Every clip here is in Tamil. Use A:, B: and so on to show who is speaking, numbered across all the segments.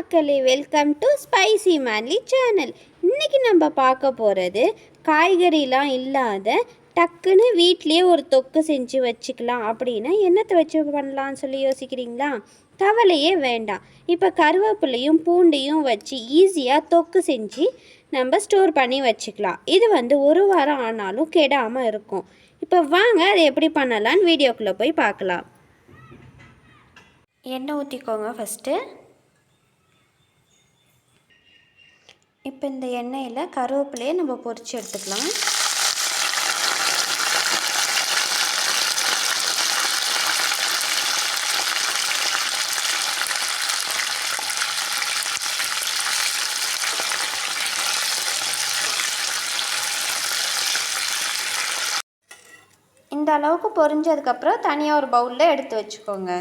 A: மக்களே welcome to spicy manly channel இன்றைக்கி நம்ம பார்க்க போகிறது காய்கறிலாம் இல்லாத டக்குன்னு வீட்லேயே ஒரு தொக்கு செஞ்சு வச்சுக்கலாம் அப்படின்னா என்னத்தை வச்சு பண்ணலான்னு சொல்லி யோசிக்கிறீங்களா? கவலையே வேண்டாம். இப்போ கருவேப்பிலையும் பூண்டையும் வச்சு ஈஸியாக தொக்கு செஞ்சு நம்ம ஸ்டோர் பண்ணி வச்சுக்கலாம். இது வந்து ஒரு வாரம் ஆனாலும் கெடாமல் இருக்கும். இப்போ வாங்க அதை எப்படி பண்ணலான்னு வீடியோக்குள்ளே போய் பார்க்கலாம். எண்ணெய் ஊற்றிக்கோங்க ஃபஸ்ட்டு இப்போ இந்த எண்ணெயில் கருவேப்பிலையை நம்ம பொறிச்சு எடுத்துக்கலாம். இந்த அளவுக்கு பொரிஞ்சதுக்கப்புறம் தனியாக ஒரு பவுலில் எடுத்து வச்சுக்கோங்க.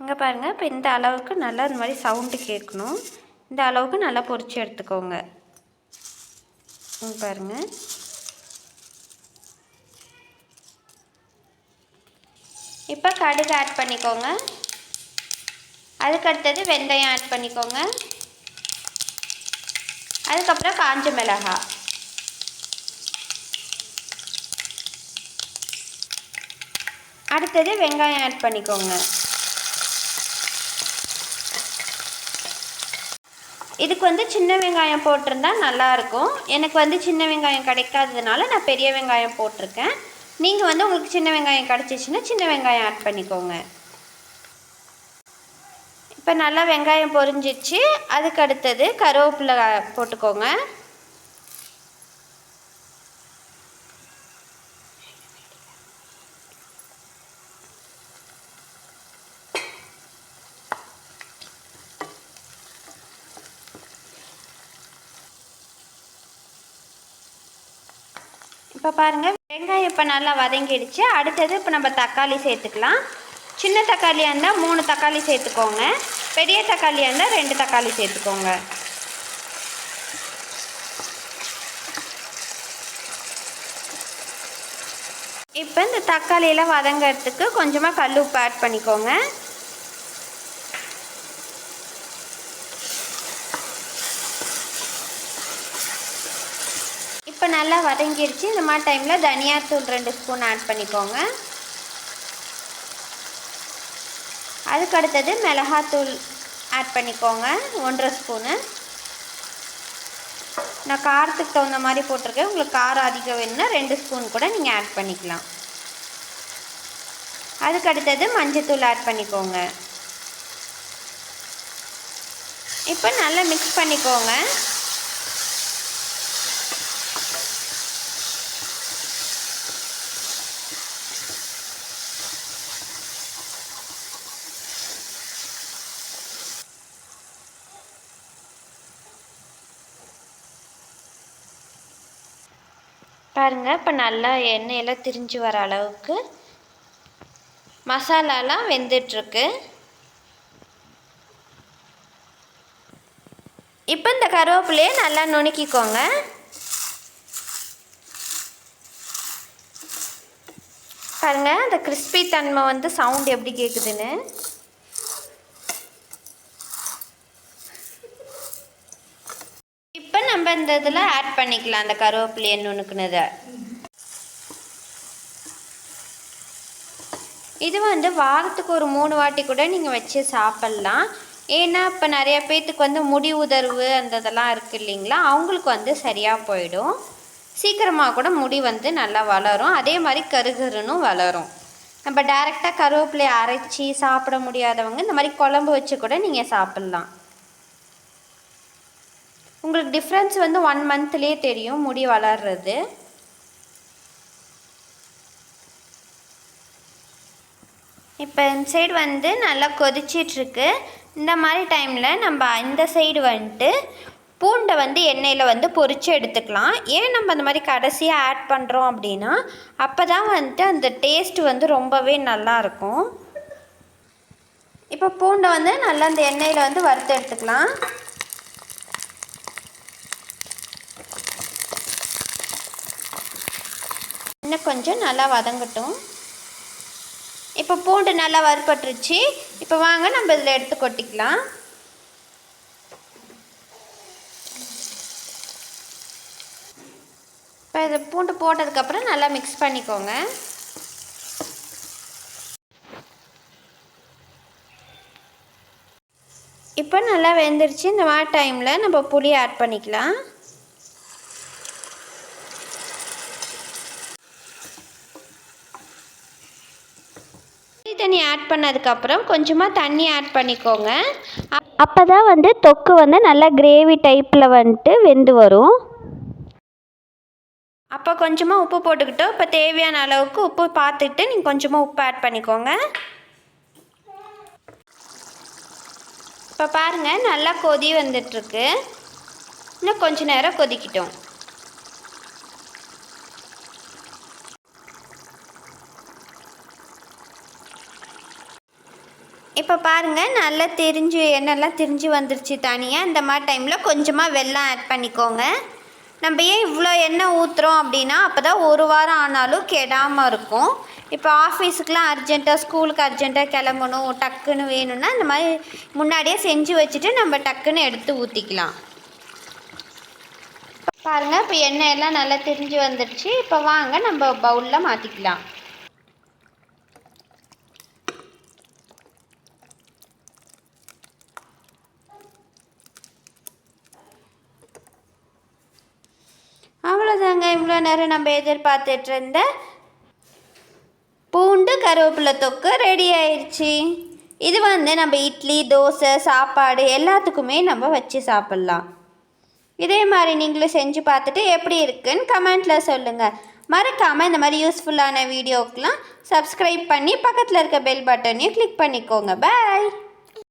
A: இங்கே பாருங்கள் இப்போ இந்த அளவுக்கு நல்லா இந்த மாதிரி சவுண்டு கேட்கணும். இந்த அளவுக்கு நல்லா பொரிச்சு எடுத்துக்கோங்க. இங்கே பாருங்கள் இப்போ கடுகு ஆட் பண்ணிக்கோங்க. அதுக்கு அடுத்தது வெந்தயம் ஆட் பண்ணிக்கோங்க. அதுக்கப்புறம் காஞ்ச மிளகாய். அடுத்தது வெங்காயம் ஆட் பண்ணிக்கோங்க. இதுக்கு வந்து சின்ன வெங்காயம் போட்டிருந்தா நல்லாயிருக்கும். எனக்கு வந்து சின்ன வெங்காயம் கிடைக்காததுனால நான் பெரிய வெங்காயம் போட்டிருக்கேன். நீங்கள் வந்து உங்களுக்கு சின்ன வெங்காயம் கிடச்சிச்சின்னா சின்ன வெங்காயம் ஆட் பண்ணிக்கோங்க. இப்போ நல்லா வெங்காயம் பொரிஞ்சிச்சு. அதுக்கு அடுத்தது கருவேப்பிலை போட்டுக்கோங்க. இப்போ பாருங்கள் வெங்காயம் இப்போ நல்லா வதங்கிடுச்சு. அடுத்தது இப்போ நம்ம தக்காளி சேர்த்துக்கலாம். சின்ன தக்காளியாக இருந்தால் மூணு தக்காளி சேர்த்துக்கோங்க. பெரிய தக்காளியாக இருந்தால் ரெண்டு தக்காளி சேர்த்துக்கோங்க. இப்போ இந்த தக்காளியெல்லாம் வதங்கிறதுக்கு கொஞ்சமாக கல் உப்பு ஆட் பண்ணிக்கோங்க இப்போ நல்லா வதங்கிடுச்சு இந்த மாதிரி டைமில் தனியாத்தூள் ரெண்டு ஸ்பூன் ஆட் பண்ணிக்கோங்க. அதுக்கு அடுத்தது மிளகாத்தூள் ஆட் பண்ணிக்கோங்க. ஒன்றரை ஸ்பூனு நான் காரத்துக்கு தகுந்த மாதிரி போட்டிருக்கேன். உங்களுக்கு காரம் அதிகம் வேணும்னா ரெண்டு ஸ்பூன் கூட நீங்கள் ஆட் பண்ணிக்கலாம். அதுக்கு அடுத்தது மஞ்சத்தூள் ஆட் பண்ணிக்கோங்க. இப்போ நல்லா மிக்ஸ் பண்ணிக்கோங்க. பாருங்கள் இப்போ நல்லா எண்ணெயெல்லாம் திரிஞ்சு வர அளவுக்கு மசாலாலாம் வெந்துட்டுருக்கு இப்போ இந்த கருவேப்பிலையை நல்லா நுணுக்கிக்கோங்க. பாருங்கள் அந்த கிறிஸ்பி தன்மை வந்து சவுண்ட் எப்படி கேட்குதுன்னு இப்போ நம்ம இந்த இதில் ஆட் பண்ணிக்கலாம் அந்த கருவேப்பிலையை நுணுக்குனதை. இது வந்து வாரத்துக்கு ஒரு மூணு வாட்டி கூட நீங்கள் வச்சு சாப்பிட்லாம். ஏன்னா இப்போ நிறைய பேர்த்துக்கு வந்து முடி உதர்வு அந்த இதெல்லாம் இருக்குது இல்லைங்களா? அவங்களுக்கு வந்து சரியாக போயிடும். சீக்கிரமாக கூட முடி வந்து நல்லா வளரும். அதே மாதிரி கருகருன்னு வளரும். நம்ம டைரெக்டாக கருவேப்பிலையை அரைச்சி சாப்பிட முடியாதவங்க இந்த மாதிரி குழம்பு வச்சு கூட நீங்கள் சாப்பிட்லாம். உங்களுக்கு டிஃப்ரென்ஸ் வந்து ஒன் மந்த்லேயே தெரியும் முடி வளர்றது. இப்போ இந்த சைடு வந்து நல்லா கொதிச்சிட்ருக்கு. இந்த மாதிரி டைமில் நம்ம இந்த சைடு வந்துட்டு பூண்டை வந்து எண்ணெயில் வந்து பொரித்து எடுத்துக்கலாம். ஏன் நம்ம அந்த மாதிரி கடைசியாக ஆட் பண்ணுறோம் அப்படின்னா அப்போ தான் வந்துட்டு அந்த டேஸ்ட் வந்து ரொம்பவே நல்லாயிருக்கும். இப்போ பூண்டை வந்து நல்லா அந்த எண்ணெயில் வந்து வறுத்து எடுத்துக்கலாம். இன்னும் கொஞ்சம் நல்லா வதங்கட்டும். இப்போ பூண்டு நல்லா வறுபட்டுருச்சு. இப்போ வாங்க நம்ம இதில் எடுத்து கொட்டிக்கலாம். இப்போ இது பூண்டு போட்டதுக்கப்புறம் நல்லா மிக்ஸ் பண்ணிக்கோங்க. இப்போ நல்லா வெந்துருச்சு. இந்த மாதிரி டைமில் நம்ம புளி ஆட் பண்ணிக்கலாம். பண்ணதுக்கப்புறம் கொஞ்சமாக தண்ணி ஆட் பண்ணிக்கோங்க. அப்போ தான் வந்து தொக்கு வந்து நல்லா கிரேவி டைப்பில் வந்துட்டு வெந்து வரும். அப்போ கொஞ்சமாக உப்பு போட்டுக்கிட்டோம். இப்போ தேவையான அளவுக்கு உப்பு பார்த்துட்டு நீங்கள் கொஞ்சமாக உப்பு ஆட் பண்ணிக்கோங்க. இப்போ பாருங்கள் நல்லா கொதி வந்துட்டுருக்கு இன்னும் கொஞ்ச நேரம் கொதிக்கிட்டோம். இப்போ பாருங்கள் நல்லா திரிஞ்சு எண்ணெய்லாம் திரிஞ்சு வந்துருச்சு தனியாக இந்த மாதிரி டைமில் கொஞ்சமாக வெல்லம் ஆட் பண்ணிக்கோங்க. நம்ம ஏன் இவ்வளோ எண்ணெய் ஊற்றுறோம் அப்படின்னா அப்போ தான் ஒரு வாரம் ஆனாலும் கெடாமல் இருக்கும். இப்போ ஆஃபீஸுக்கெலாம் அர்ஜென்ட்டாக ஸ்கூலுக்கு அர்ஜென்ட்டாக கிளம்பணும் டக்குன்னு வேணும்னா இந்த மாதிரி முன்னாடியே செஞ்சு வச்சுட்டு நம்ம டக்குன்னு எடுத்து ஊற்றிக்கலாம் பாருங்கள் இப்போ எண்ணெய் எல்லாம் நல்லா திரிஞ்சு வந்துடுச்சு இப்போ வாங்க நம்ம பவுலில் மாற்றிக்கலாம் இவ்வளோ நேரம் நம்ம எதிர்பார்த்துட்டு இருந்த பூண்டு கருவேப்பிலை தொக்கு ரெடி ஆயிடுச்சு இது வந்து நம்ம இட்லி தோசை சாப்பாடு எல்லாத்துக்குமே நம்ம வச்சு சாப்பிட்லாம். இதே மாதிரி நீங்களும் செஞ்சு பார்த்துட்டு எப்படி இருக்குன்னு கமெண்ட்டில் சொல்லுங்கள் மறக்காமல் இந்த மாதிரி யூஸ்ஃபுல்லான வீடியோக்கெலாம் சப்ஸ்கிரைப் பண்ணி பக்கத்தில் இருக்க பெல் பட்டனையும் கிளிக் பண்ணிக்கோங்க. பாய்